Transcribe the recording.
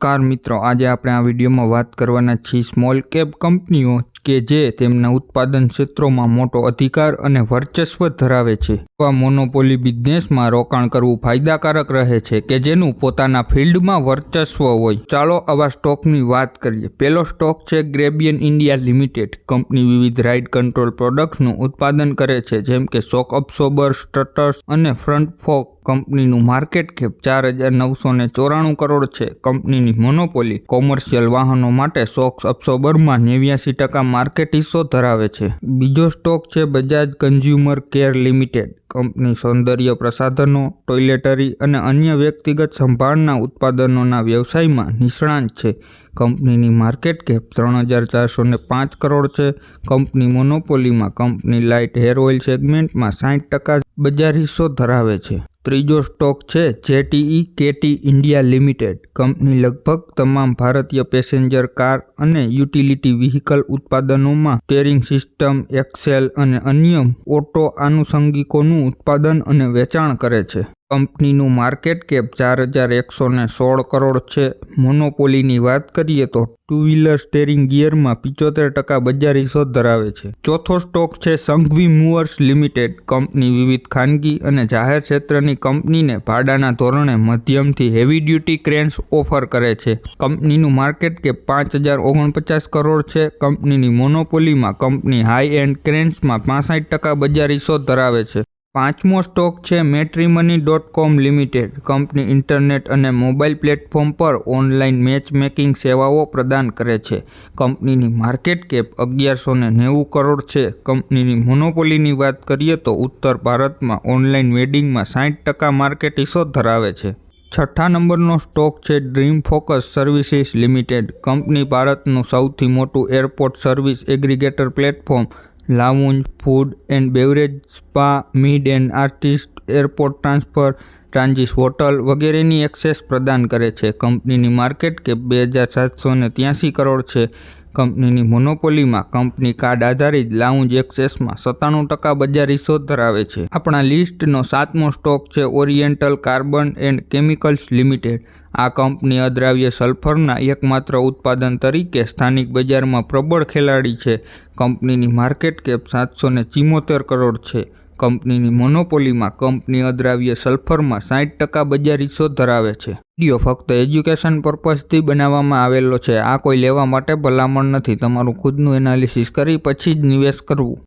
નમસ્કાર મિત્રો, આજે આપણે આ વિડીયોમાં વાત કરવાના છીએ સ્મોલ કેપ કંપનીઓ કે જે તેમના ઉત્પાદન ક્ષેત્રોમાં મોટો અધિકાર અને વર્ચસ્વ ધરાવે છે. આવા મોનોપોલી બિઝનેસમાં રોકાણ કરવું ફાયદાકારક રહે છે કે જેનું પોતાના ફિલ્ડમાં વર્ચસ્વ હોય. ચાલો આવા સ્ટોકની વાત કરીએ. પહેલો સ્ટોક છે ગ્રેબિયન ઇન્ડિયા લિમિટેડ. કંપની વિવિધ રાઇડ કંટ્રોલ પ્રોડક્ટ્સનું ઉત્પાદન કરે છે, જેમ કે શોક અબ્સોબર સ્ટટર્સ અને ફ્રન્ટ ફોક. કંપનીનું માર્કેટ કેપ ચાર હજાર નવસો ને ચોરાણું કરોડ છે. કંપનીની મોનોપોલી કોમર્શિયલ વાહનો માટે શોક અબ્સોર્બરમાં નેવ્યાસી ટકા માર્કેટ હિસ્સો ધરાવે છે. બીજો સ્ટોક છે Bajaj consumer care limited. Company સૌંદર્ય પ્રસાધનો, ટોયલેટરી અને અન્ય વ્યક્તિગત સંભાળના ઉત્પાદનોના વ્યવસાયમાં નિષ્ણાંત છે. કંપનીની માર્કેટ કેપ ત્રણ હજાર ચારસો ને પાંચ કરોડ છે. કંપની મોનોપોલીમાં કંપની લાઇટ હેર ઓઇલ સેગમેન્ટમાં સાઠ ટકા બજાર હિસ્સો ધરાવે છે. ત્રીજો સ્ટોક છે JTEKT India limited. Company લગભગ તમામ ભારતીય પેસેન્જર કાર અને યુટિલિટી વ્હીકલ ઉત્પાદનોમાં સ્ટેરિંગ સિસ્ટમ, એક્સેલ અને અન્ય ઓટો આનુષંગિકોનું ઉત્પાદન અને વેચાણ કરે છે. કંપનીનું માર્કેટ કેપ ચાર હજાર એકસો ને સોળ કરોડ છે. મોનોપોલીની વાત કરીએ તો ટુ વ્હીલર સ્ટેરિંગ ગિયરમાં પિચોતેર ટકા બજાર હિસ્સો ધરાવે છે. ચોથો સ્ટોક છે સંઘવી મૂવર્સ લિમિટેડ. કંપની વિવિધ ખાનગી અને જાહેર ક્ષેત્રની કંપનીને ભાડાના ધોરણે મધ્યમથી હેવી ડ્યુટી ક્રેન્સ ઓફર કરે છે. કંપનીનું માર્કેટ કેપ પાંચ હજાર ઓગણપચાસ કરોડ છે. કંપનીની મોનોપોલીમાં કંપની હાઈ એન્ડ ક્રેન્સમાં પાસઠ ટકા બજાર હિસ્સો ધરાવે છે. પાંચમો સ્ટોક છે matrimony dot com limited. Company internet અને મોબાઈલ પ્લેટફોર્મ પર ઓનલાઈન મેચ મેકિંગ સેવાઓ પ્રદાન કરે છે. કંપનીની માર્કેટ કેપ અગિયારસો ને નેવું કરોડ છે. કંપનીની મોનોપોલીની વાત કરીએ તો ઉત્તર ભારતમાં ઓનલાઈન વેડિંગમાં સાઠ ટકા માર્કેટ હિસ્સો ધરાવે છે. છઠ્ઠા નંબરનો સ્ટોક છે dream focus services limited. Company ભારતનું સૌથી મોટું airport service aggregator platform lounge food and beverage, spa, meet and assist, airport transfer, transit hotel વગેરેની એક્સેસ પ્રદાન કરે છે. કંપનીની માર્કેટ કેપ બે હજાર સાતસો ત્યાંસી કરોડ છે. કંપનીની મોનોપોલીમાં કંપની કાર્ડ આધારિત લાઉન્જ એક્સેસમાં સત્તાણું ટકા બજાર હિસ્સો ધરાવે છે. આપણા લિસ્ટનો સાતમો સ્ટોક છે oriental carbon and chemicals limited. આ કંપની અદ્રાવ્ય સલ્ફરના એકમાત્ર ઉત્પાદન તરીકે સ્થાનિક બજારમાં પ્રબળ ખેલાડી છે. કંપનીની માર્કેટ કેપ સાતસો ને કરોડ છે. કંપનીની મોનોપોલીમાં કંપની અદ્રાવ્ય સલ્ફરમાં સાઠ ટકા બજાર હિસ્સો ધરાવે છે. વીડિયો ફક્ત એજ્યુકેશન પર્પઝથી બનાવવામાં આવેલો છે. આ કોઈ લેવા માટે ભલામણ નથી. તમારું ખુદનું એનાલિસિસ કરી પછી જ નિવેશ કરવું.